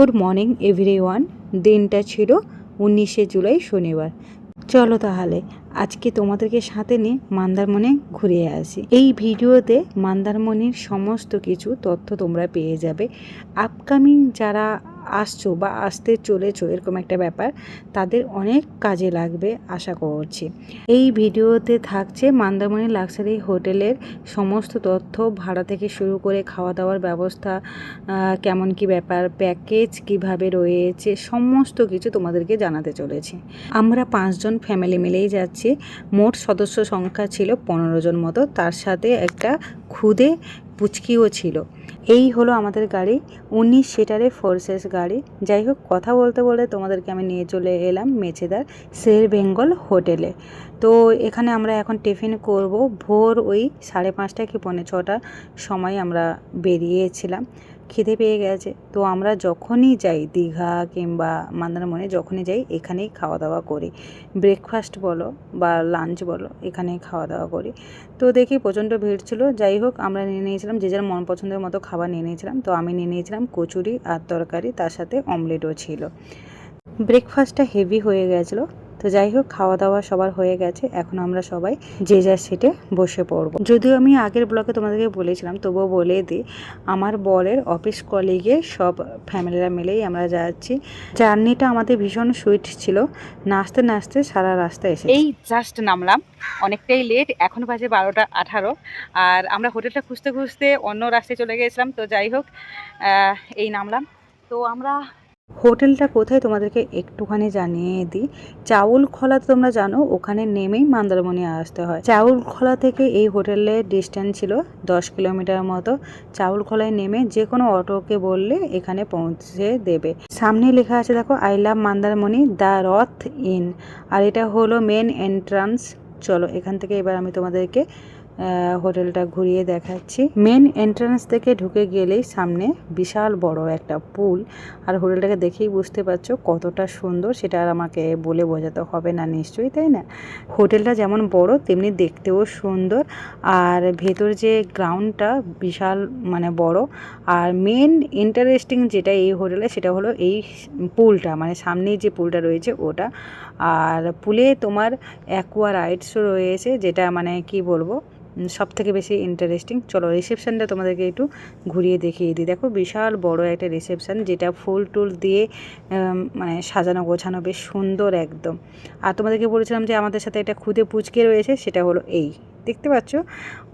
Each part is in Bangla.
গুড মর্নিং এভরি ওয়ান দিনটা ছিল উনিশে জুলাই, শনিবার। চলো তাহলে, আজকে তোমাদেরকে সাথে নিয়ে মন্দারমণি ঘুরে আসি। এই ভিডিওতে মন্দারমণির সমস্ত কিছু তথ্য তোমরা পেয়ে যাবে। আপকামিং যারা আসছো বা আসতে চলেছো, এরকম একটা ব্যাপার, তাদের অনেক কাজে লাগবে, আশা করছি। এই ভিডিওতে থাকছে মন্দারমণি লাক্সারি হোটেলের সমস্ত তথ্য, ভাড়া থেকে শুরু করে খাওয়া দাওয়ার ব্যবস্থা কেমন কি ব্যাপার, প্যাকেজ কীভাবে রয়েছে, সমস্ত কিছু তোমাদেরকে জানাতে চলেছি। আমরা পাঁচজন ফ্যামিলি মিলেই যাচ্ছি, মোট সদস্য সংখ্যা ছিল পনেরো জন মতো, তার সাথে একটা খুদে পুচকিও ছিল। এই হলো আমাদের গাড়ি। উনিশ সিটারের ফোর্সেস গাড়ি। যাই হোক, কথা বলতে বলতে তোমাদেরকে আমি নিয়ে চলে এলাম মেচেদার শের বেঙ্গল হোটেলে। তো এখানে আমরা এখন টিফিন করব। ভোর ওই সাড়ে পাঁচটা কি, পৌনে ছটা সময় আমরা বেরিয়েছিলাম। খিদে পেয়ে গেছে। তো আমরা যখনই যাই, দীঘা কিংবা মন্দারমণি, যখনই যাই, এখানেই খাওয়া দাওয়া করি। ব্রেকফাস্ট বলো বা লাঞ্চ বলো, এখানেই খাওয়া দাওয়া করি। তো দেখি প্রচণ্ড ভিড় ছিল। যাই হোক, আমরা নিয়ে নিয়েছিলাম, যে যার মন পছন্দের মতো খাবার নিয়ে নিয়েছিলাম। তো আমি নিয়ে নিয়েছিলাম কচুরি আর তরকারি, তার সাথে অমলেটও ছিল। ব্রেকফাস্টটা হেভি হয়ে গেছিল। তো যাই হোক খাওয়া দাওয়া সবার হয়ে গেছে। এখন আমরা সবাই যে যার সিটে বসে পড়ব। যদিও আমি আগের ব্লগে তোমাদেরকে বলেছিলাম, তবুও বলে দিই, আমার বরের অফিস কলিগে সব ফ্যামিলিরা মিলেই আমরা যাচ্ছি। জার্নিটা আমাদের ভীষণ সুইট ছিল। নাচতে নাচতে সারা রাস্তা এসে এই জাস্ট নামলাম। অনেকটাই লেট এখন বাজে বারোটা আঠারো। আর আমরা হোটেলটা খুঁজতে খুঁজতে অন্য রাস্তায় চলে গেছিলাম। তো যাই হোক এই নামলাম। তো আমরা হোটেলটা কোথায় তোমাদেরকে একটুখানি জানিয়ে দিই। চাউল খোলা তোমরা জানো, ওখানে নেমেই মন্দারমণি আসতে হয়। চাউল খোলা থেকে এই হোটেলের ডিস্টেন্স ছিল দশ কিলোমিটার মতো। চাউল খোলায় নেমে যে কোনো অটোকে বললে এখানে পৌঁছে দেবে। সামনে লেখা আছে, দেখো I love Mandarmani the Rath inn আর এটা হলো মেন এন্ট্রান্স চলো, এখান থেকে এবার আমি তোমাদেরকে হোটেলটা ঘুরিয়ে দেখাচ্ছি। মেন এন্ট্রান্স থেকে ঢুকে গেলেই সামনে বিশাল বড় একটা পুল। আর হোটেলটাকে দেখেই বুঝতে পারছ কতটা সুন্দর, সেটা আর আমাকে বলে বোঝাতে হবে না নিশ্চয়ই, তাই না? হোটেলটা যেমন বড়, তেমনি দেখতেও সুন্দর। আর ভেতর যে গ্রাউন্ডটা বিশাল মানে বড়। আর মেন ইন্টারেস্টিং যেটা এই হোটেলে, সেটা হলো এই পুলটা মানে সামনেই যে পুলটা রয়েছে ওটা। আর পুলে তোমার অ্যাকোয়া রাইডসও রয়েছে, যেটা মানে কি বলব সব থেকে বেশি ইন্টারেস্টিং চলো রিসেপশনটা তোমাদেরকে একটু ঘুরিয়ে দেখিয়ে দিই। দেখো বিশাল বড় একটা রিসেপশান যেটা ফুল টুল দিয়ে মানে সাজানো গোছানো বেশ সুন্দর একদম। আর তোমাদেরকে বলেছিলাম যে আমাদের সাথে একটা খুদে পুচকে রয়েছে, সেটা হলো এই। দেখতে পাচ্ছ?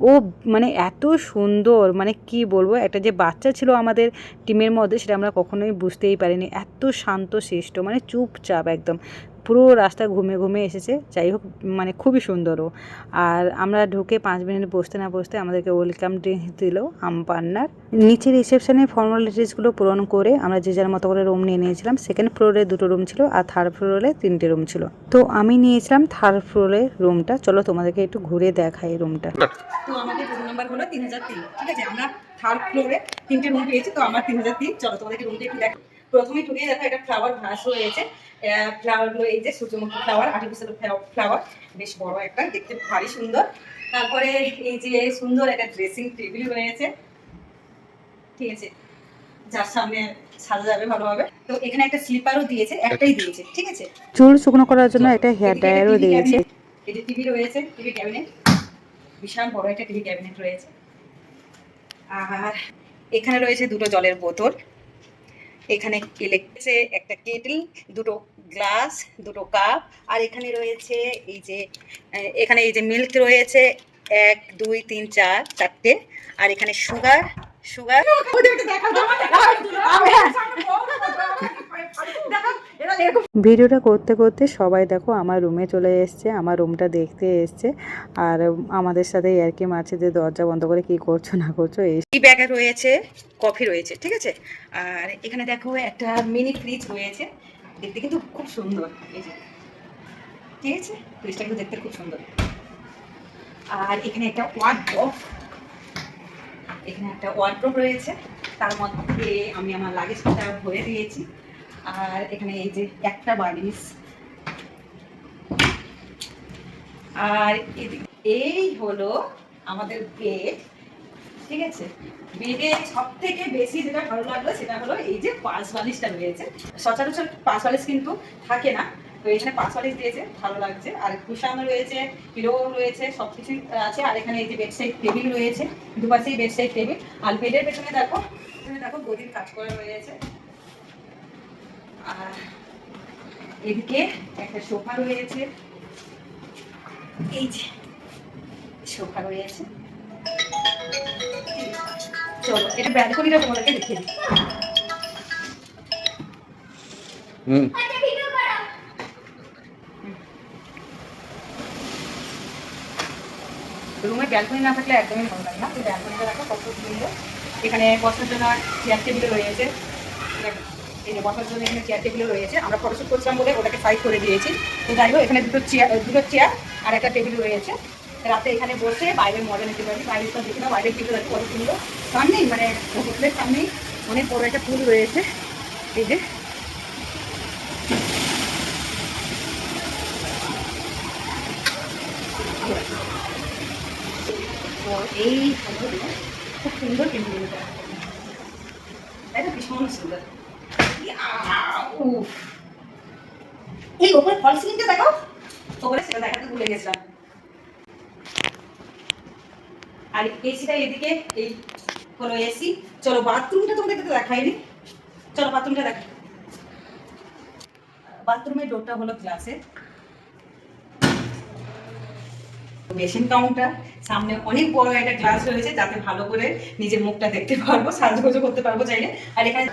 ও মানে এত সুন্দর মানে কি বলব, একটা যে বাচ্চা ছিল আমাদের টিমের মধ্যে, সেটা আমরা কখনোই বুঝতেই পারিনি। এত শান্ত শিষ্ট মানে চুপচাপ একদম। পুরো রাস্তা ঘুমে ঘুমে এসেছে। যাই হোক মানে খুবই সুন্দর ও আর আমরা ঢুকে পাঁচ মিনিট বসতে না বসতে আমাদেরকে ওয়েলকাম ড্রিঙ্কস দিল আমপান্নার নিচে রিসেপশনে ফর্মালিটিসগুলো পূরণ করে আমরা যে যার মতো করে রুম নিয়ে নিয়েছিলাম সেকেন্ড ফ্লোরে দুটো রুম ছিল আর থার্ড ফ্লোরে তিনটে রুম ছিল। তো আমি নিয়েছিলাম থার্ড ফ্লোরে রুমটা চলো তোমাদেরকে একটু ঘুরে দেখাই রুমটা তো আমাদের রুম নাম্বার হলো তিন হাজার তিন। ঠিক আছে আমরা থার্ড ফ্লোরে তিনটে রুম পেয়েছি তো আমার তিন হাজার তিন। চলো তোমাদেরকে রুমটা একটু দেখো প্রথমে ঢুকে দেখো একটা ফ্লাওয়ার ভাস রয়েছে ফ্লাওয়ারগুলো এই যে সূর্যমুখী ফ্লাওয়ার আর্টিফিশিয়াল ফ্লাওয়ার বেশ বড় একটা দেখতে ভারী সুন্দর। তারপরে এই যে সুন্দর একটা ড্রেসিং টেবিল রয়েছে। ঠিক আছে যার সামনে সাজা যাবে ভালোভাবে। তো এখানে একটা স্লিপারও দিয়েছে একটাই দিয়েছে ঠিক আছে? চুল শুকনো করার জন্য একটা হেয়ার ড্রায়ারও দিয়েছে। এই যে টিভি রয়েছে টিভি ক্যাবিনেট বিশাল বড় একটা টিভি ক্যাবিনেট রয়েছে। আর এখানে রয়েছে দুটো জলের বোতল। এখানে ইলেকট্রিসে একটা কেটল দুটো গ্লাস দুটো কাপ আর এখানে রয়েছে এই যে এখানে এই যে মিল্ক রয়েছে এক দুই তিন চার চারটে আর এখানে সুগার সুগার ভিডিওটা করতে করতে সবাই দেখো আমার রুমে চলে এসছে, আমার রুমটা দেখতে এসছে। আর আমাদের সাথে আর কি মারছে যে দরজা বন্ধ করে কি করছ না করছ, এই ব্যাগে রয়েছে, কফি রয়েছে, ঠিক আছে? আর এখানে দেখো একটা মিনি ফ্রিজ রয়েছে, দেখতে কিন্তু খুব সুন্দর, এই যে, ঠিক আছে? ফ্রিজটা কিন্তু দেখতে খুব সুন্দর। আর এখানে একটা ওয়ার্ড্রপ এখানে একটা ওয়ার্ড্রপ রয়েছে, তার মধ্যে আমি আমার লাগেজটা ভরে দিয়েছি। আর এখানে এই যে একটা বালিশ। আর এই হলো আমাদের বেড ঠিক আছে? বেডে সব থেকে বেশি যেটা ভালো লাগল সেটা হলো এই যে পাশ বালিশটা রয়েছে। সচরাচর পাশ বালিশ কিন্তু থাকে না। তো এখানে পাশ বালিশ দিয়েছে, ভালো লাগছে। আর কুশানো রয়েছে পিলো রয়েছে সব কিছুই আছে। আর এখানে এই যে বেডসাইড টেবিল রয়েছে, দুপাশেই বেডসাইড টেবিল আর বেডের পেছনে দেখো দেখো গদির কাজ করা রয়েছে। আর এদিকে একটা সোফা রয়েছে। এই যে সোফা রয়েছে। চলো এটা ব্যালকনিটা তোমাদেরকে দেখিয়ে দিই। হুম। রুমে ব্যালকনি না থাকলে একদমই ভালো লাগে না। তো ব্যালকনিটা দেখো কত সুন্দর। এখানে বসার জন্য চেয়ার টেবিল রয়েছে। দেখো, এই যে বসার জন্য এখানে চেয়ার টেবিল রয়েছে। আমরা ফটোশুট করছিলাম বলে ওটাকে সাইড করে দিয়েছি। তো যাই হোক, এখানে দুটো চেয়ার দুটো চেয়ার আর একটা টেবিল রয়েছে। রাতে এখানে বসে বাইরে মজা নিতে পারি। বাইরের সব দেখি না বাইরের দিকে দেখো কত সুন্দর। সামনেই মানে হোটেলের সামনেই অনেক বড় একটা পুল রয়েছে। এই যে। এই খুব সুন্দর কিন্তু এটা এটা ভীষণ সুন্দর! এই ওপরে ফল সিলিংটা দেখাও। ওপরে সেটা দেখাতে ভুলে গেছিলাম। আর এসিটা এদিকে এই এসি চলো বাথরুমটা তো দেখাইনি। চলো বাথরুমটা দেখ বাথরুমের ডোরটা হলো গ্লাসের বেসিন কাউন্টার সামনে অনেক বড় একটা গ্লাস রয়েছে, যাতে ভালো করে নিজের মুখটা দেখতে পারব, সাজগোজও করতে পারব চাইলে। আর এখানে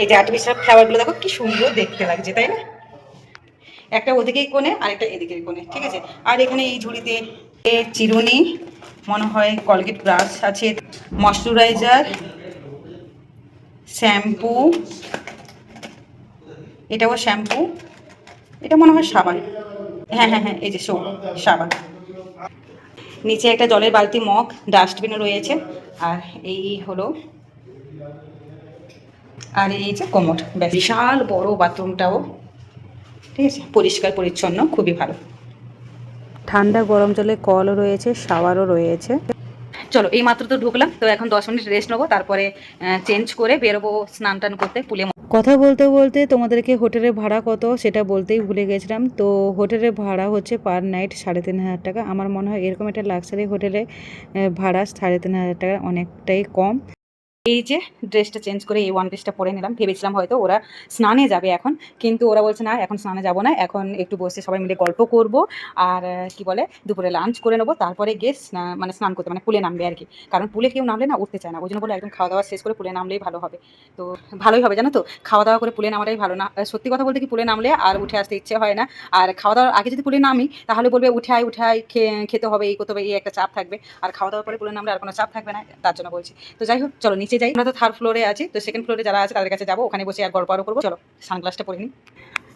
এই যে আর্টিফিশিয়াল ফ্লাওয়ারগুলো দেখো, কি সুন্দর দেখতে লাগছে, তাই না? একটা ওদিকেই কোণে আর একটা এদিকের কোণে, ঠিক আছে? আর এখানে এই ঝুড়িতে এ চিরুনি, মনে হয় কলগেট ব্রাশ আছে ময়শ্চারাইজার শ্যাম্পু এটাও শ্যাম্পু এটা মনে হয় সাবান। হ্যাঁ হ্যাঁ হ্যাঁ এই যে সো সাবান। নিচে একটা জলের বালতি মগ ডাস্টবিনও রয়েছে, আর এই হলো আর এই যে কোমর বিশাল বড় বাথরুমটাও। ঠিক আছে? পরিষ্কার পরিচ্ছন্ন খুবই ভালো। ঠান্ডা গরম জলে কলও রয়েছে শাওয়ারও রয়েছে। চলো এই মাত্র তো ঢুকলাম তো এখন দশ মিনিট রেস্ট নেব তারপরে চেঞ্জ করে বেরোবো স্নান টান করতে পুলে কথা বলতে বলতে তোমাদেরকে হোটেলের ভাড়া কত সেটা বলতেই ভুলে গেছিলাম। তো হোটেলের ভাড়া হচ্ছে পার নাইট সাড়ে তিন হাজার টাকা। আমার মনে হয় এরকম একটা লাক্সারি হোটেলে ভাড়া সাড়ে তিন হাজার টাকা অনেকটাই কম। এই যে ড্রেসটা চেঞ্জ করে এই ওয়ান পিসটা পরে নিলাম। ভেবেছিলাম হয়তো ওরা স্নানে যাবে এখন, কিন্তু ওরা বলছে, না, এখন স্নানে যাব না, এখন একটু বসে সবাই মিলে গল্প করব আর, কি বলে, দুপুরে লাঞ্চ করে নেব, তারপরে গিয়ে মানে স্নান করতে মানে পুলে নামবে আর কি। কারণ পুলে কেউ নামলে না উঠতে চায় না ওই জন্য বলে একদম খাওয়া দাওয়া শেষ করে পুলে নামলেই ভালো হবে। তো ভালোই হবে, জানো তো? খাওয়া দাওয়া করে পুলে নামাটাই ভালো না। সত্যি কথা বলতে কি, পুলে নামলে আর উঠে আসতে ইচ্ছে হয় না। আর খাওয়া দাওয়ার আগে যদি পুলে নামি, তাহলে বলবে, উঠাই উঠাই, খে- খেতে হবে, এই করতে হবে, এই একটা চাপ থাকবে। আর খাওয়া দাওয়ার পরে পুলে নামলে আর কোনো চাপ থাকবে না, তার জন্য বলছি। তো যাই হোক, চলো, নিচে যাই, আমরা তো থার্ড ফ্লোরে আছি, তো সেকেন্ড ফ্লোরে যারা আছে, তাদের কাছে যাব, ওখানে বসে আর গল্প আরও করব। চলো সানগ্লাসটা পরে নিই।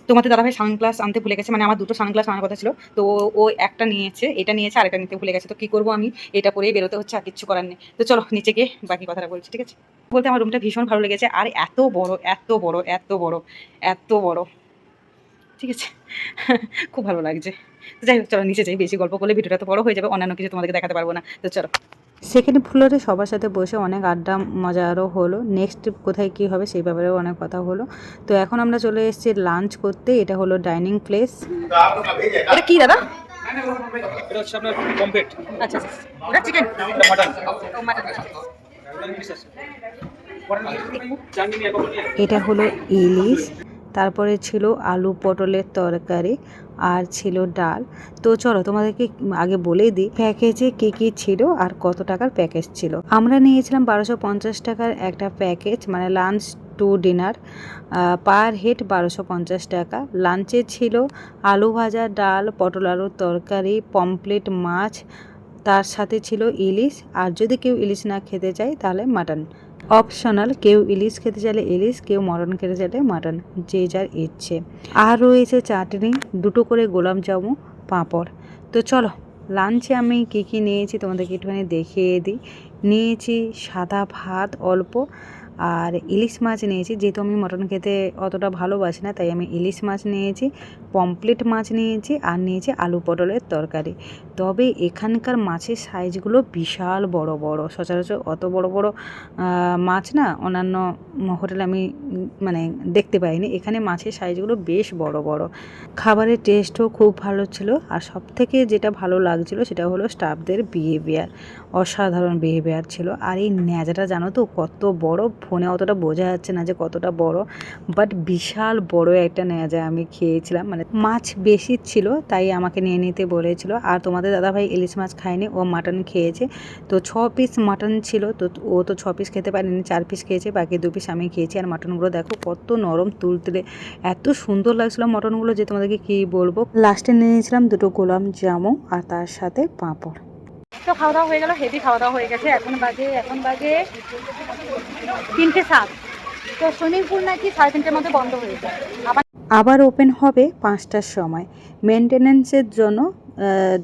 তোমাদের দাদাভাই সানগ্লাস আনতে ভুলে গেছে মানে আমার দুটো সানগ্লাস আনার কথা ছিল। তো ও একটা নিয়েছে, এটা নিয়েছে, আর এটা নিতে ভুলে গেছে। তো কি করব আমি? এটা পরেই বেরোতে হচ্ছে, আর কিচ্ছু করার নেই। তো চলো, নিচে গিয়ে বাকি কথাটা বলছি, ঠিক আছে? বলতে আমার রুমটা ভীষণ ভালো লেগেছে, আর এত বড় এত বড় এত বড় এত বড়। ঠিক আছে? খুব ভালো লাগছে। তো যাই হোক, চলো, নিচে যাই, বেশি গল্প করলে ভিডিওটা তো বড় হয়ে যাবে, অন্যান্য কিছু তোমাদেরকে দেখাতে পারব না। তো চলো। সেকেন্ড ফ্লোরে সবার সাথে বসে অনেক আড্ডা মজা আরও হলো নেক্সট কোথায় কী হবে সেই ব্যাপারেও অনেক কথা হলো। তো এখন আমরা চলে এসেছি লাঞ্চ করতে। এটা হলো ডাইনিং প্লেস এটা কি দাদা? এটা হচ্ছে আপনার কমপ্লিট আচ্ছা। চিকেন এটা মাটন মাটন চাটনি এক নিয়ে এটা হলো ইলিশ। তারপরে ছিল আলু পটলের তরকারি। আর ছিল ডাল। তো চলো তোমাদেরকে আগে বলেই দিই প্যাকেজে কী কী ছিল আর কত টাকার প্যাকেজ ছিল। আমরা নিয়েছিলাম বারোশো পঞ্চাশ টাকার একটা প্যাকেজ মানে lunch to dinner per head বারোশো পঞ্চাশ টাকা। লাঞ্চে ছিল আলু ভাজা ডাল, পটল আলুর তরকারি পমপ্লেট মাছ, তার সাথে ছিল ইলিশ। আর যদি কেউ ইলিশ না খেতে চায় তাহলে মাটন অপশনাল, কেউ ইলিশ খেতে চাইলে ইলিশ, কেউ মটন খেতে চাইলে মাটন, যে যার ইচ্ছে। আর রয়েছে চাটনি, দুটো করে গোলাপ জামু, পাঁপড়। তো চলো লাঞ্চে আমি কী কী নিয়েছি তোমাদেরকে একটুখানি দেখিয়ে দিই। নিয়েছি সাদা ভাত অল্প, আর ইলিশ মাছ নিয়েছি। যেহেতু আমি মটন খেতে অতটা ভালোবাসি না, তাই আমি ইলিশ মাছ নিয়েছি পমপ্লেট মাছ নিয়েছি, আর নিয়েছি আলু পটলের তরকারি। তবে এখানকার মাছের সাইজগুলো বিশাল বড় বড়। সচরাচর অত বড় বড় মাছ না অন্যান্য হোটেলে আমি মানে দেখতে পাইনি। এখানে মাছের সাইজগুলো বেশ বড় বড়। খাবারের টেস্টও খুব ভালো ছিল আর সব থেকে যেটা ভালো লাগছিল সেটা হলো স্টাফদের বিহেভিয়ার অসাধারণ বিহেভিয়ার ছিল। আর এই ন্যাজাটা জানো তো কত বড়? ফোনে অতটা বোঝা যাচ্ছে না যে কতটা বড়। বাট বিশাল বড় একটা ন্যাজা আমি খেয়েছিলাম। মানে মাছ বেশি ছিল, তাই আমাকে নিয়ে নিতে বলেছিল। আর তোমাদের দাদাভাই ইলিশ মাছ খায়নি ও মাটন খেয়েছে। তো ছ পিস মাটন ছিল তো ও তো ছ পিস খেতে পারেনি চার পিস খেয়েছে বাকি দু পিস আমি খেয়েছি। আর মাটনগুলো দেখো কত নরম তুলতুলে এত সুন্দর লাগছিল মটনগুলো যে তোমাদেরকে কী বলব? লাস্টে নিয়ে নিয়েছিলাম দুটো গোলাম জামু আর তার সাথে পাঁপড়। তো খাওয়া দাওয়া হয়ে গেল হেভি খাওয়া দাওয়া হয়ে গেছে। এখন বাজে এখন বাজে তিনটে সাত। তো সুইমিং পুল নাকি সাড়ে তিনটের মধ্যে বন্ধ হয়ে যায়। আবার আবার ওপেন হবে পাঁচটার সময়। মেনটেনেন্সের জন্য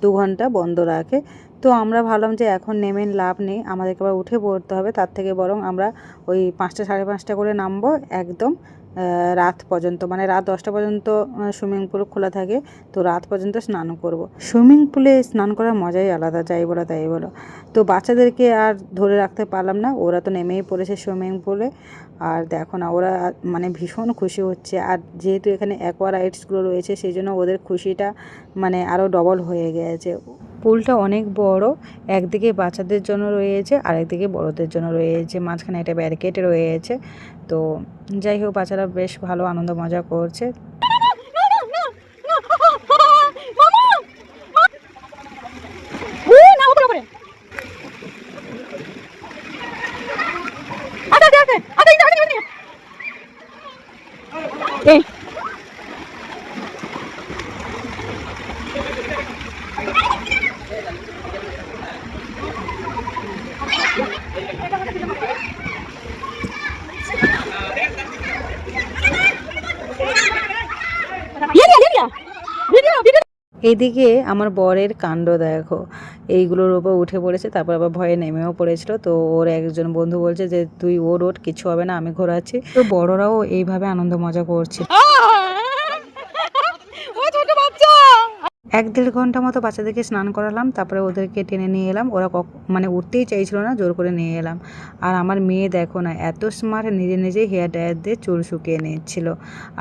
দু ঘণ্টা বন্ধ রাখে। তো আমরা ভাবলাম যে এখন নেমে লাভ নেই, আমাদেরকে আবার উঠে পড়তে হবে। তার থেকে বরং আমরা ওই পাঁচটা সাড়ে পাঁচটা করে নামবো একদম। রাত পর্যন্ত মানে রাত দশটা পর্যন্ত সুইমিং পুল খোলা থাকে, তো রাত পর্যন্ত স্নান করব। সুইমিং পুলে স্নান করার মজাই আলাদা, যাই বলো তাই বলো। তো বাচ্চাদেরকে আর ধরে রাখতে পারলাম না, ওরা তো নেমেই পড়েছে সুইমিং পুলে। আর দেখো না, ওরা মানে ভীষণ খুশি হচ্ছে। আর যেহেতু এখানে অ্যাকোয়া রাইডসগুলো রয়েছে, সেই জন্য ওদের খুশিটা মানে আরও ডবল হয়ে গেছে। পুলটা অনেক বড়। একদিকে বাচ্চাদের জন্য রয়েছে আর একদিকে বড়দের জন্য রয়েছে। মাঝখানে একটা ব্যারিকেড রয়েছে। তো যাই হোক, বাচ্চারা বেশ ভালো, আনন্দ মজা করছে না উপরে উপরে আচ্ছা আচ্ছা আচ্ছা আচ্ছা এই আচ্ছা আচ্ছা এই দিয়ে দিয়া দিয়ে দিয়া ভিডিও ভিডিও এদিকে আমার বরের কাণ্ড দেখো। এইগুলোর ওপর উঠে পড়েছে, তারপর আবার ভয়ে নেমেও পড়েছিল। তো ওর একজন বন্ধু বলছে যে, তুই ওর ওর, কিছু হবে না, আমি ঘোরাচ্ছি। তো বড়রাও এইভাবে আনন্দ মজা করছে ও ছোট বাচ্চা এক দেড় ঘণ্টা মতো বাচ্চাদেরকে স্নান করালাম, তারপরে ওদেরকে টেনে নিয়ে এলাম। ওরা মানে উঠতেই চাইছিল না, জোর করে নিয়ে এলাম। আর আমার মেয়ে দেখো না, এত স্মার্ট নিজে নিজে হেয়ার ড্রায়ার দিয়ে চুল শুকিয়ে নিচ্ছিল।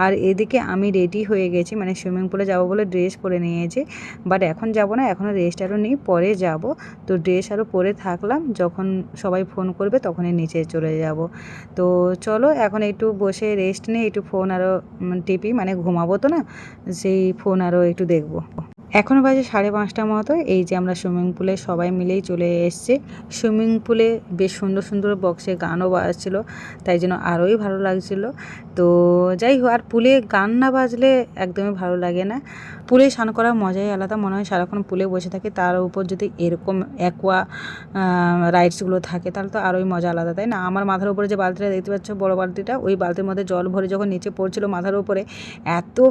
আর এদিকে আমি রেডি হয়ে গেছি মানে সুইমিং পুলে যাব বলে ড্রেস পরে নিয়েছি। বাট এখন যাব না এখনও রেস্ট আরও নিই, পরে যাব। তো ড্রেস আরও পরে থাকলাম, যখন সবাই ফোন করবে তখনই নিচে চলে যাব। তো চলো, এখন একটু বসে রেস্ট নিয়ে একটু ফোন আরও টিপি মানে ঘুমাবো তো না, সেই ফোন আরও একটু দেখব। এখনও বাজে সাড়ে পাঁচটা মতো। এই যে আমরা সুইমিং পুলে সবাই মিলেই চলে এসেছি। সুইমিং পুলে বেশ সুন্দর সুন্দর বক্সে গানও বাজছিল, তাই জন্য আরোই ভালো লাগছিল। তো যাই হোক, আর পুলে গান না বাজলে একদমই ভালো লাগে না। পুলে স্নান করার মজাই আলাদা। মনে হয় সারাক্ষণ পুলে বসে থাকে, তার উপর যদি এরকম অ্যাকোয়া রাইডসগুলো থাকে, তাহলে তো আরোই মজা আলাদা, তাই না? আমার মাথার উপরে যে বালতিটা দেখতে পাচ্ছ, বড় বালতিটা, ওই বালতির মধ্যে জল ভরে যখন নিচে পড়ছিল মাথার উপরে, এত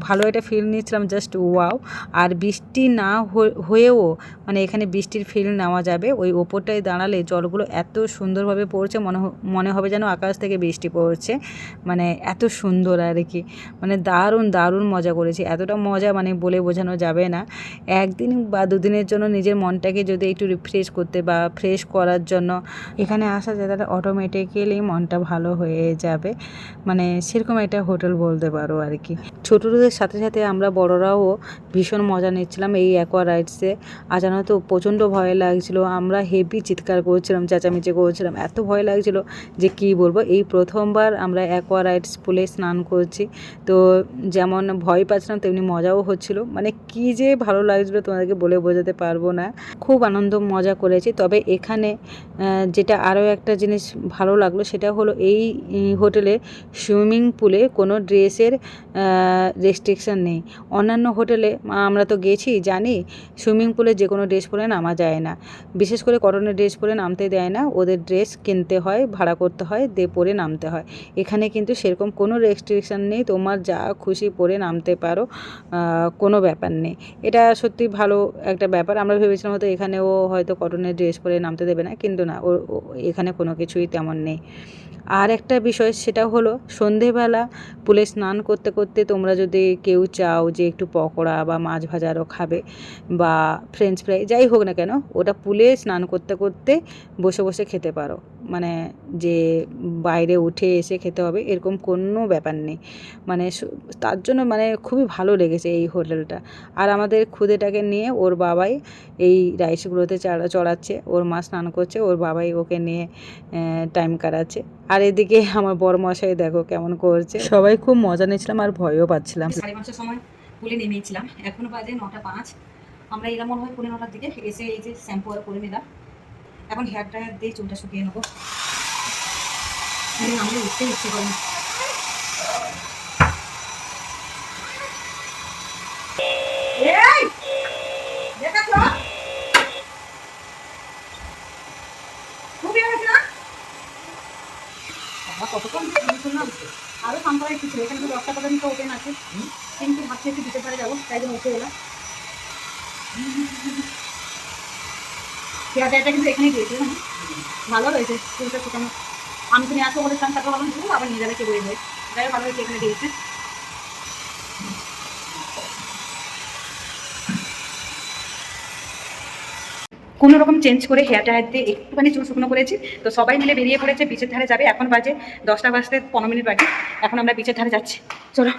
ভালো একটা ফিল নিচ্ছিলাম জাস্ট ওয়াও আর বৃষ্টি না হয়ে- হয়েও মানে এখানে বৃষ্টির ফিল নেওয়া যাবে। ওই ওপরটায় দাঁড়ালে জলগুলো এত সুন্দরভাবে পড়ছে, মনে মনে হবে যেন আকাশ থেকে বৃষ্টি পড়ছে। মানে এত সুন্দর আর কি। মানে দারুণ দারুণ মজা করেছি। এতটা মজা মানে বলে বোঝানো যাবে না। একদিন বা দুদিনের জন্য নিজের মনটাকে যদি একটু রিফ্রেশ করতে বা ফ্রেশ করার জন্য এখানে আসা যায়, তাহলে অটোমেটিক্যালি মনটা ভালো হয়ে যাবে। মানে সেরকম একটা হোটেল বলতে পারো আর কি ছোটদের সাথে সাথে আমরা বড়রাও ভীষণ মজা নিচ্ছিলাম এই অ্যাকোয়া রাইডসে আর জানো তো, প্রচণ্ড ভয় লাগছিল। আমরা হেভি চিৎকার করছিলাম, চেঁচামেচি করছিলাম। এত ভয় লাগছিল যে কি বলব? এই প্রথমবার আমরা অ্যাকোয়া রাইডস পুলে স্নান করছি। তো যেমন ভয় পাচ্ছিলাম, তেমনি মজাও হচ্ছিল। মানে কি যে ভালো লাগছিল তোমাদেরকে বলে বোঝাতে পারব না। খুব আনন্দ, মজা করেছি। তবে এখানে যেটা আরও একটা জিনিস ভালো লাগল সেটা হলো এই হোটেলে সুইমিং পুলে কোনো ড্রেসের রেস্ট্রিকশান নেই। অন্যান্য হোটেলে আমরা তো গেছি, জানি, সুইমিং পুলে যে কোনো ড্রেস পরে নামা যায় না। বিশেষ করে কটনের ড্রেস পরে নামতে দেয় না। ওদের ড্রেস কিনতে হয়, ভাড়া করতে হয় দিয়ে পরে নামতে হয়। এখানে কিন্তু সেরকম কোনো রেস্ট্রিকশান নেই। তোমার যা খুশি পরে নামতে পারো। কোনো ব্যাপার নেই। এটা সত্যি ভালো একটা ব্যাপার। আমরা ভেবেছিলাম হয়তো এখানেও হয়তো কটনের ড্রেস পরে নামতে দেবে না, কিন্তু না, ও এখানে কোনো কিছুই তেমন নেই। আর একটা বিষয় সেটা হলো, সন্ধেবেলা পুলে স্নান করতে করতে তোমরা যদি কেউ চাও যে একটু পকোড়া বা মাছ ভাজারও খাবে বা ফ্রেঞ্চ ফ্রাই যাই হোক না কেন, ওটা পুলে স্নান করতে করতে বসে বসে খেতে পারো। মানে যে বাইরে উঠে এসে খেতে হবে এরকম কোনো ব্যাপার নেই। মানে তার জন্য মানে খুবই ভালো লেগেছে এই হোটেলটা। আর আমাদের খুদেটাকে নিয়ে ওর বাবাই এই রাইসগুলোতে চাড়া চড়াচ্ছে ওর মা স্নান করছে ওর বাবাই ওকে নিয়ে টাইম কাটাচ্ছে। আর এদিকে আমার বড় মশাই দেখো কেমন করছে। সবাই খুব মজা নিয়েছিলাম আর ভয়ও পাচ্ছিলাম। সাড়ে পাঁচটার সময় পুলে নেমেছিলাম। এখন বাজে নটা পাঁচ। আমরা এলাম মনে হয় পনেরো নটার দিকে। এসে এই যে শ্যাম্পু আর করে নিলাম। এখন হেয়ার ড্রায়ার দিয়ে চুলটা শুকিয়ে নেব। আমি উঠতে ইচ্ছে করি কতক্ষণ শুনলাম? আরও ফান করা একটু ছিল এখানে তো দশটা পর্যন্ত ওপেন আছে কিন্তু ভাবছি একটু দিতে ধারে যাব তাই জন্য উঠে এলাম। ড্রায়ারটা কিন্তু এখানেই দিয়েছে ভালো রয়েছে চুলটা শুকানো। আমি তো নিয়ে আসব বলে স্নান তারপর ভাবলাম ধুবো, আবার নিয়ে যাবে কে বয়ে বয়ে যাই ভালো হয়েছে এখানে দিয়েছে কোনো রকম চেঞ্জ করে হেয়ার ড্রায়ার দিয়ে একটুখানি চুল শুকনো করেছি। তো সবাই মিলে বেরিয়ে পড়েছে বিচের ধারে যাবে। এখন বাজে দশটা বাজতে পনেরো মিনিট বাকি। এখন আমরা বিচের ধারে যাচ্ছি। চলো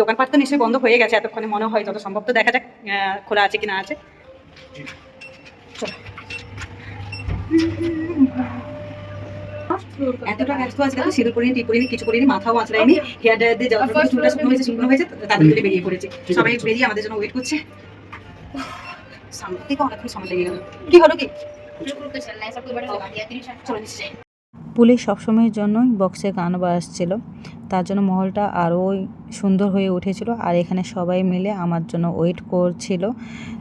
দোকানপাট তো নিশ্চয়ই বন্ধ হয়ে গেছে এতক্ষণে মনে হয় যত সম্ভব তো দেখা যাক খোলা আছে কি না আছে চলো। এতটা ব্যস্ত আজকে তো সিঁদুর পরিনি কিছু পরিনি মাথাও আঁচড়াইনি হেয়ার ড্রায়ার দিয়ে যতটুকু চুলটা শুকনো হয়েছে শুকনো হয়েছে তাদের মিলে বেরিয়ে পড়েছে। সবাই বেরিয়ে আমাদের জন্য ওয়েট করছে। সামনে থেকে অনেকক্ষণ সময় লেগে গেল। কি হলো কি? চলে নিচ্ছে পুলে সবসময়ের জন্যই বক্সে গান বাজছিল। তার জন্য মহলটা আরও সুন্দর হয়ে উঠেছিল আর এখানে সবাই মিলে আমার জন্য ওয়েট করছিল।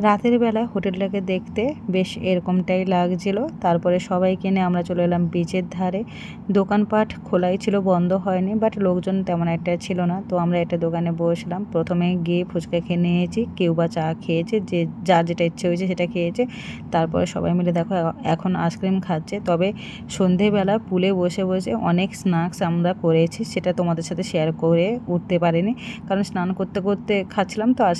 রাতের বেলায় হোটেলটাকে দেখতে বেশ এরকমটাই লাগছিল। তারপরে সবাই কিনে আমরা চলে এলাম বিচের ধারে। দোকানপাট খোলাই ছিল, বন্ধ হয়নি বাট লোকজন তেমন একটা ছিল না। তো আমরা একটা দোকানে বসলাম। প্রথমে গিয়ে ফুচকা খেয়ে নিয়েছি, কেউ বা চা খেয়েছে, যে যার যেটা ইচ্ছে হয়েছে সেটা খেয়েছে। তারপরে সবাই মিলে দেখো এখন আইসক্রিম খাচ্ছে। তবে সন্ধেবেলা পুলে বসে বসে অনেক স্ন্যাক্স আমরা করেছি, সেটা তোমাদের সাথে শেয়ার করে উঠতে পারিনি। কারণ স্নান করতে করতে খাচ্ছিলাম তো, আর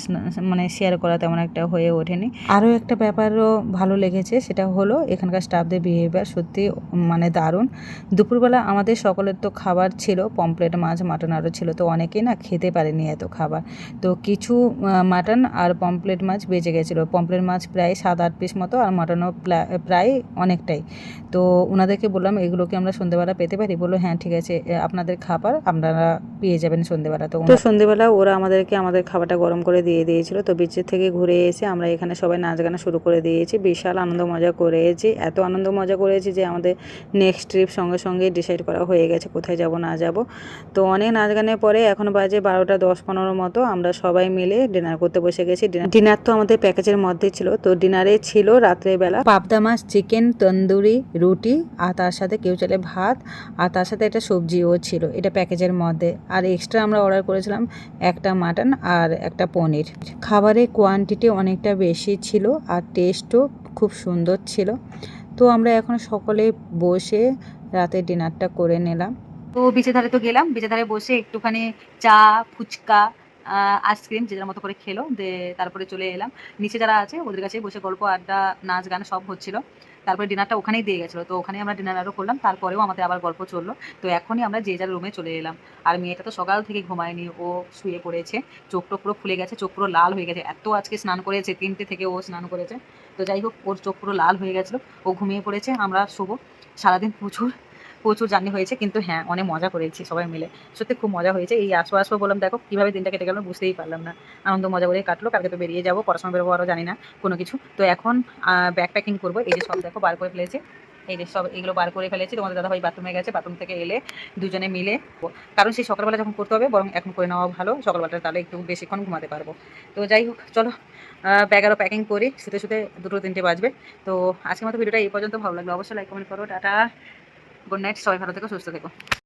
মানে শেয়ার করা তেমন একটা হয়ে ওঠেনি। আরও একটা ব্যাপারও ভালো লেগেছে, সেটা হলো এখানকার স্টাফদের বিহেভিয়ার সত্যি মানে দারুণ। দুপুরবেলা আমাদের সকলের তো খাবার ছিল পমপ্লেট মাছ, মাটন আরও ছিল, তো অনেকেই না খেতে পারেনি এত খাবার। তো কিছু মাটন আর পমপ্লেট মাছ বেঁচে গেছিল। পমপ্লেট মাছ প্রায় সাত আট পিস মতো, আর মাটনও প্রায় অনেকটাই। তো ওনাদেরকে বললাম এগুলোকে আমরা সন্ধেবেলা পেতে পারি? বলল হ্যাঁ ঠিক আছে আপনাদের খাবার আপনারা পেয়ে যাবেন সন্ধেবেলা। তো তো সন্ধেবেলা ওরা আমাদেরকে আমাদের খাবারটা গরম করে দিয়ে দিয়েছিল। তো বিচের থেকে ঘুরে এসে আমরা এখানে সবাই নাচ গানা শুরু করে দিয়েছি। বিশাল আনন্দ মজা করেছি। এত আনন্দ মজা করেছি যে আমাদের নেক্সট ট্রিপ সঙ্গে সঙ্গে ডিসাইড করা হয়ে গেছে কোথায় যাব না যাব। তো অনেক নাচ গানের পরে এখন বাজে বারোটা দশ পনেরো মতো। আমরা সবাই মিলে ডিনার করতে বসে গেছি। ডিনার তো আমাদের প্যাকেজের মধ্যে ছিল। তো ডিনারে ছিল রাত্রেবেলা। পাবদা মাছ চিকেন তন্দুরি রুটি আর তার সাথে কেউ চাইলে ভাত আর তার সাথে একটা সবজিও ছিল। এটা প্যাকেজের মধ্যে আর এক্সট্রা আমরা অর্ডার করেছিলাম একটা মাটন আর একটা পনির। খাবারের কোয়ান্টিটি অনেকটা বেশি ছিল আর টেস্টও খুব সুন্দর ছিল। তো আমরা এখন সকলে বসে রাতে ডিনারটা করে নিলাম। তো বিচের ধারে তো গেলাম। বিচের ধারে বসে একটুখানি চা, ফুচকা আইসক্রিম যে যার মতো করে খেলো। দিয়ে তারপরে চলে এলাম। নিচে যারা আছে ওদের কাছে বসে গল্প, আড্ডা নাচ গান সব হচ্ছিল। তারপরে ডিনারটা ওখানেই দিয়ে গেছিল। তো ওখানেই আমরা ডিনার আরও করলাম, তারপরেও আমাদের আবার গল্প চলল। তো এখনই আমরা যে যার রুমে চলে এলাম। আর মেয়েটা তো সকাল থেকে ঘুমায়নি, ও শুয়ে পড়েছে। চোখ টোক পুরো ফুলে গেছে, চোখ পুরো লাল হয়ে গেছে। এত আজকে স্নান করেছে, তিনটে থেকে ও স্নান করেছে। তো যাই হোক, ওর চোখ পুরো লাল হয়ে গেছিল। ও ঘুমিয়ে পড়েছে, আমরা শুভ সারাদিন প্রচুর প্রচুর জার্নি হয়েছে, কিন্তু হ্যাঁ অনেক মজা করেছি সবাই মিলে। সত্যি খুব মজা হয়েছে। এই আসব আসব বললাম, দেখো কীভাবে দিনটা কেটে গেল বুঝতেই পারলাম না। আনন্দ মজা করে কাটলো, কালকে তো বেরিয়ে যাব, পড়াশোনা বেরোবো আরও জানি না, কোনো কিছু। তো এখন ব্যাগ প্যাকিং করব, এই যে সব দেখো বার করে ফেলেছে। এই যে সব এগুলো বার করে ফেলেছি, তোমাদের দাদা দাদাভাই বাথরুমে গেছে বাথরুম থেকে এলে দুজনে মিলে কারণ সেই সকালবেলা যখন করতে হবে, বরং এখন করে নেওয়া ভালো, সকালবেলাটা তাহলে একটু বেশিক্ষণ ঘুমাতে পারব। তো যাই হোক, চলো ব্যাগ আরও প্যাকিং করি, শুতে শুতে দুটো তিনটে বাজবে। তো আজকের মতো ভিডিওটা এই পর্যন্ত, ভালো লাগল অবশ্যই লাইক কমেন্ট করো, টাটা। গুড নাইট সবাই ভালো থেকো সুস্থ থেকো।